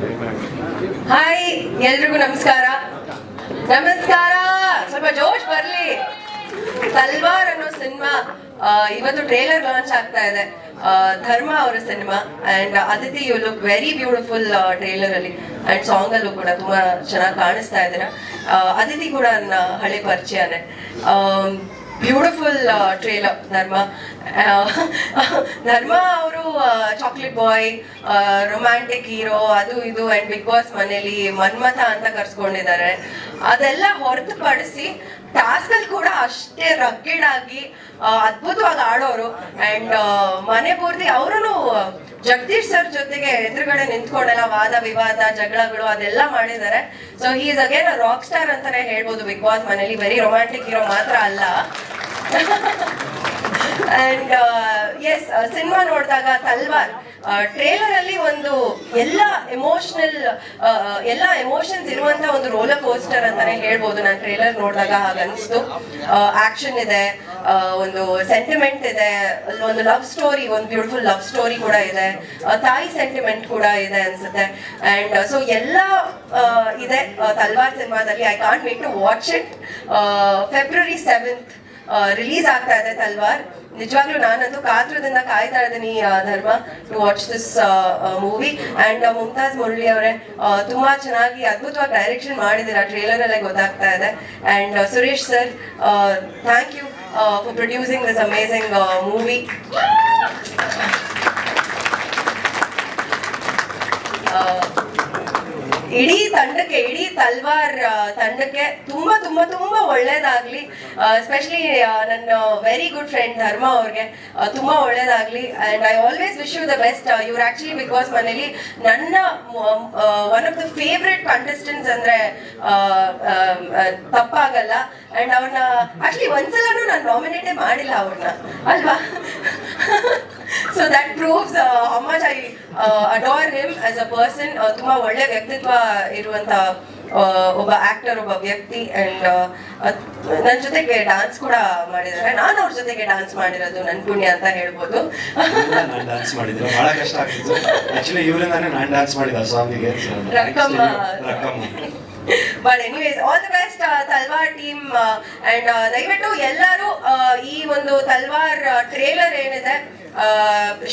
Hi ಎಲ್ರಿಗೂ ನಮಸ್ಕಾರ. ನಮಸ್ಕಾರ. ಸ್ವಲ್ಪ ಜೋಶ್ ಬರ್ಲಿ. ತಲ್ವಾರ್ ಅನ್ನೋ ಸಿನಿಮಾ ಇವತ್ತು ಟ್ರೇಲರ್ ಲಾಂಚ್ ಆಗ್ತಾ ಇದೆ. ಧರ್ಮ ಅವರ cinema and Aditi you look very beautiful trailer ಅಲ್ಲಿ. ಅಂಡ್ ಸಾಂಗ್ ಅಲ್ಲೂ ಕೂಡ ತುಂಬಾ ಚೆನ್ನಾಗಿ ಕಾಣಿಸ್ತಾ ಇದ್ದೀರಾ. ಅದಿತಿ ಕೂಡ ನನ್ನ ಹಳೆ ಪರಿಚಯನೇ. ಬ್ಯೂಟಿಫುಲ್ ಟ್ರೇಲರ್ ನರ್ಮಾ ನರ್ಮಾ ಅವರು ಚಾಕ್ಲೇಟ್ ಬಾಯ್ ರೊಮ್ಯಾಂಟಿಕ್ ಹೀರೋ ಅದು ಇದು ಅಂಡ್ ಬಿಗ್ ಬಾಸ್ ಮನೇಲಿ ಮನ್ಮಥ ಅಂತ ಕರ್ಸ್ಕೊಂಡಿದ್ದಾರೆ. ಅದೆಲ್ಲ ಹೊರತುಪಡಿಸಿ ಟಾಸ್ಕ್ ಅಲ್ಲಿ ಕೂಡ ಅಷ್ಟೇ ರಗ್ಗಿಡ್ ಆಗಿ ಆ, ಅದ್ಭುತವಾಗಿ ಆಡೋರು. ಅಂಡ್ ಮನೆ ಪೂರ್ತಿ ಅವರು ಜಗದೀಶ್ ಸರ್ ಜೊತೆಗೆ ಎದುರುಗಡೆ ನಿಂತ್ಕೊಂಡೆಲ್ಲ ವಾದ ವಿವಾದ, ಜಗಳಗಳು, ಅದೆಲ್ಲ ಮಾಡಿದ್ದಾರೆ. So he is again rock star ಅಂತಾನೆ ಹೇಳ್ಬೋದು ಬಿಗ್ ಬಾಸ್ ಮನೇಲಿ. ಬರೀ ರೊಮ್ಯಾಂಟಿಕ್ ಹೀರೋ ಮಾತ್ರ ಅಲ್ಲ. ಅಂಡ್ ಎಸ್ ಸಿನಿಮಾ ನೋಡಿದಾಗ ತಲ್ವಾರ್ ಟ್ರೇಲರ್ ಅಲ್ಲಿ ಒಂದು ಎಲ್ಲ ಎಮೋಷನಲ್ ಎಲ್ಲ ಎಮೋಷನ್ಸ್ ಇರುವಂತ ಒಂದು ರೋಲರ್ ಕೋಸ್ಟರ್ ಅಂತಾನೆ ಹೇಳ್ಬೋದು. ನಾನು ಟ್ರೇಲರ್ ನೋಡಿದಾಗ ಹಾಗನ್ಸ್ತು ಆಕ್ಷನ್ ಇದೆ ಒಂದು ಸೆಂಟಿಮೆಂಟ್ ಇದೆ ಒಂದು ಲವ್ ಸ್ಟೋರಿ ಒಂದು ಬ್ಯೂಟಿಫುಲ್ ಲವ್ ಸ್ಟೋರಿ ಕೂಡ ಇದೆ ತಾಯಿ ಸೆಂಟಿಮೆಂಟ್ ಕೂಡ ಇದೆ ಅನ್ಸುತ್ತೆ. ಅಂಡ್ ಸೊ ಎಲ್ಲ ಆ, ಇದೆ ತಲ್ವಾರ್ ಸಿನಿಮಾದಲ್ಲಿ. I can't wait to watch it February seventh release ಆಗ್ತಾ ಇದೆ ತಲ್ವಾರ್. ನಿಜವಾಗ್ಲೂ ನಾನಂತೂ ಕಾತ್ರದಿಂದ ಕಾಯ್ತಾ ಇದ್ದೀನಿ Dharma to watch this movie and Mumtaz Murali ಅವರೇ ತುಂಬಾ ಚೆನ್ನಾಗಿ ಅದ್ಭುತವಾಗಿ ಡೈರೆಕ್ಷನ್ ಮಾಡಿದ್ದೀರಾ. ಟ್ರೇಲರ್ ಅಲ್ಲೇ ಗೊತ್ತಾಗ್ತಾ ಇದೆ. And Suresh sir thank you for producing this amazing movie ಇಡೀ ತಂಡಕ್ಕೆ, ಇಡೀ ತಲ್ವಾರ್ ತಂಡಕ್ಕೆ ತುಂಬಾ ತುಂಬಾ ತುಂಬಾ ಒಳ್ಳೇದಾಗ್ಲಿ. ಎಸ್ಪೆಷಲಿ ನನ್ನ ವೆರಿ ಗುಡ್ ಫ್ರೆಂಡ್ ಧರ್ಮ ಅವ್ರಿಗೆ ತುಂಬಾ ಒಳ್ಳೇದಾಗ್ಲಿ. And I always wish you the best ಇವ್ರು ಆಕ್ಚುಲಿ ಬಿಗ್ ಬಾಸ್ ಮನೇಲಿ. ನನ್ನ one of the favourite contestants ಅಂದ್ರೆ ತಪ್ಪಾಗಲ್ಲ. ಅಂಡ್ ಅವ್ರನ್ನ ಆಕ್ಚುಲಿ ಒಂದ್ಸಲನೂ ನಾನು ನಾಮಿನೇಟೇ ಮಾಡಿಲ್ಲ ಅವ್ರನ್ನ. ಅಲ್ವಾ? So that proves how much I adore him as a person ತುಂಬಾ ಒಳ್ಳೆ ವ್ಯಕ್ತಿತ್ವ ಇರುವಂತ ಆ, ಒಬ್ಬ ಆಕ್ಟರ್ ಒಬ್ಬ ವ್ಯಕ್ತಿ. ಅಂಡ್ ನನ್ನ ಜೊತೆಗೆ ಡಾನ್ಸ್ ಕೂಡ ಮಾಡಿದ್ದಾರೆ. ನಾನು ಅವ್ರ ಜೊತೆಗೆ ಡಾನ್ಸ್ ಮಾಡಿರೋದು ನನ್ ಪುಣ್ಯ ಅಂತ ಹೇಳ್ಬೋದು. ನಾನು ಡ್ಯಾನ್ಸ್ ಮಾಡಿದ್ರು ಬಹಳ ಕಷ್ಟ ಆಗ್ತಿತ್ತು. ಆಕ್ಚುಲಿ ಇವರಿಂದಾನೆ ನಾನು ಡಾನ್ಸ್ ಮಾಡಿದ ಸಾಂಗಿಗೆ Rakkamma. But anyways all the best Talwar team and ದಯವಿಟ್ಟು ಎಲ್ಲರೂ ಒಂದು ತಲ್ವಾರ್ ಟ್ರೇಲರ್ ಏನಿದೆ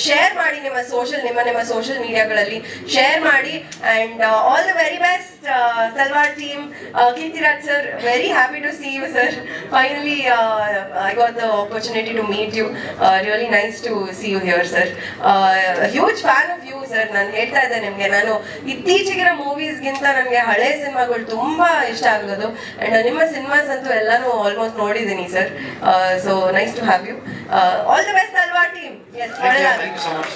ಶೇರ್ ಮಾಡಿ ನಿಮ್ಮ ಸೋಷಿಯಲ್ ನಿಮ್ಮ ನಿಮ್ಮ ಸೋಷಿಯಲ್ ಮೀಡಿಯಾಗಳಲ್ಲಿ ಶೇರ್ ಮಾಡಿ and all the very best Talwar team Keerthiraj sir very happy to see you sir finally I got the opportunity to meet you really nice to see you here sir huge fan of you sir ನಾನು ಹೇಳ್ತಾ ಇದ್ದೆ ನಿಮಗೆ. ನಾನು ಇತ್ತೀಚೆಗಿನ ಮೂವೀಸ್ಗಿಂತ ನನಗೆ ಹಳೆ ಸಿನಿಮಾಗಳು ತುಂಬಾ ಇಷ್ಟ ಆಗೋದು. ಅಂಡ್ ನಿಮ್ಮ ಸಿನಿಮಾಸ್ ಅಂತೂ ಎಲ್ಲಾನು ಆಲ್ಮೋಸ್ಟ್ ನೋಡಿದ್ದೀನಿ sir so nice to have you all the best ಅಲ್ವಾ team yes thank you so much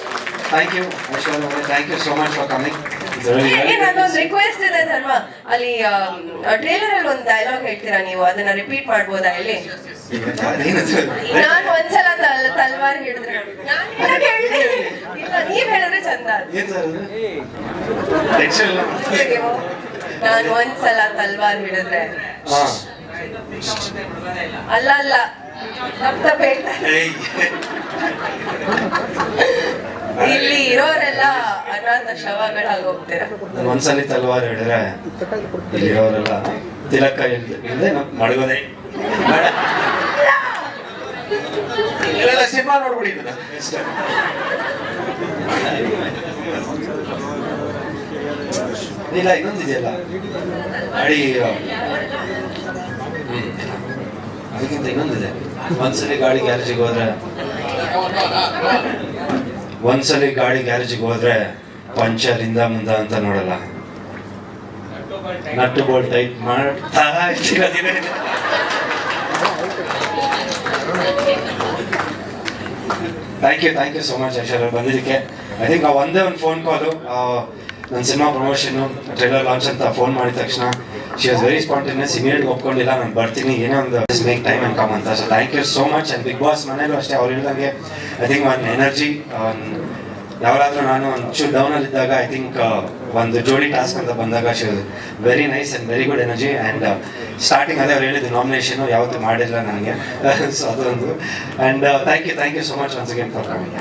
thank you thank you so much for coming ನನ್ನೊಂದು ರಿಕ್ವೆಸ್ಟ್ ಇದೆ ಧರ್ಮ ಅಲ್ಲಿ ಟ್ರೇಲರ್ ಅಲ್ಲಿ ಒಂದು ಡೈಲಾಗ್ ಹೇಳ್ತೀರಾ ನೀವು? ಅದನ್ನ ರಿಪೀಟ್ ಮಾಡ್ಬೋದಾ ಇಲ್ಲಿ? ನಾನು ಒಂದ್ಸಲ ತಲ್ ತಲ್ವಾರ್ ಹಿಡಿದ್ರೆ. ನಾನು ಹೇಳಿದೆ ಇಲ್ಲ. ನೀವ್ ಹೇಳಿದ್ರೆ ಚಂದ. ಅದು. ಏನ್ ಸರ್ ಟೆನ್ಷನ್ ಇಲ್ಲ ಅಯ್ಯೋ, ನಾನು ಒಂದ್ಸಲ ತಲ್ವಾರ್ ಹಿಡಿದ್ರೆ. ಅಲ್ಲ ಅಲ್ಲ. ತಪ್ಪ ಇಲ್ಲಿ ಹೇಳ್ತಾರೆ ಹೋಗ್ತೀರ ಒಂದ್ಸಲಿ ತಲ್ವಾರ್ ಹೇಳಿದ್ರೆ ಇಲ್ಲಿರೋರೆಲ್ಲ ತಿಲಕ ಇಲ್ಲದೆ ಮಡಗೋದೆ. ಸಿನಿಮಾ ನೋಡ್ಬಿಡಿ ಇಲ್ಲ, ಇನ್ನೊಂದಿದೆಯಲ್ಲ. ಅಡಿ ಅದಕ್ಕಿಂತ ಇನ್ನೊಂದಿದೆ. ಒಂದ್ಸಲಿ ಗಾಡಿ ಗ್ಯಾರೇಜಿಗೆ ಹೋದ್ರೆ ಒಂದ್ಸಲಿ ಗಾಡಿ ಗ್ಯಾರೇಜಿಗೆ ಹೋದ್ರೆ ಪಂಚರ್ ಇಂದ ಮುಂದ ಅಂತ ನೋಡಲ್ಲ. ನಟ್ಟು ಬೋಲ್ಟ್ ಟೈಟ್ ಮಾಡ್ತಾ thank you thank you so much Aishwarya ಬಂದಿದ್ದಕ್ಕೆ. ಐ ಥಿಂಕ್ ಒಂದೇ ಒಂದು ಫೋನ್ ಕಾಲು ನನ್ನ ಸಿನಿಮಾ ಪ್ರಮೋಷನ್ ಟ್ರೈಲರ್ ಲಾಂಚ್ ಅಂತ ಫೋನ್ ಮಾಡಿದ ತಕ್ಷಣ she was very spontaneous immediate ಒಪ್ಕೊಂಡಿಲ್ಲ ನಾನು ಬರ್ತೀನಿ ಏನೋ ಒಂದು ಮೇಕ್ ಟೈಮ್ ಅಂಡ್ ಕಮ್ ಅಂತ so thank you so much and big boss ಮನೇಲೂ ಅಷ್ಟೇ ಅವ್ರು ಹೇಳ್ದಂಗೆ ಐ ಥಿಂಕ್ ಒನ್ ಎನರ್ಜಿ ಯಾವಾಗಾದ್ರೂ ನಾನು ಒಂಚೂರು ಡೌನಲ್ಲಿ ಇದ್ದಾಗ ಐ ಥಿಂಕ್ ಒಂದು ಜೋಡಿ ಟಾಸ್ಕ್ ಅಂತ ಬಂದಾಗ she very nice and very good energy and starting ಅದೇ ಅವ್ರು ಹೇಳಿದ್ದು ನಾಮಿನೇಷನು ಯಾವತ್ತೂ ಮಾಡಿಲ್ಲ ನನಗೆ ಸೊ ಅದೊಂದು and thank you thank you so much once again for coming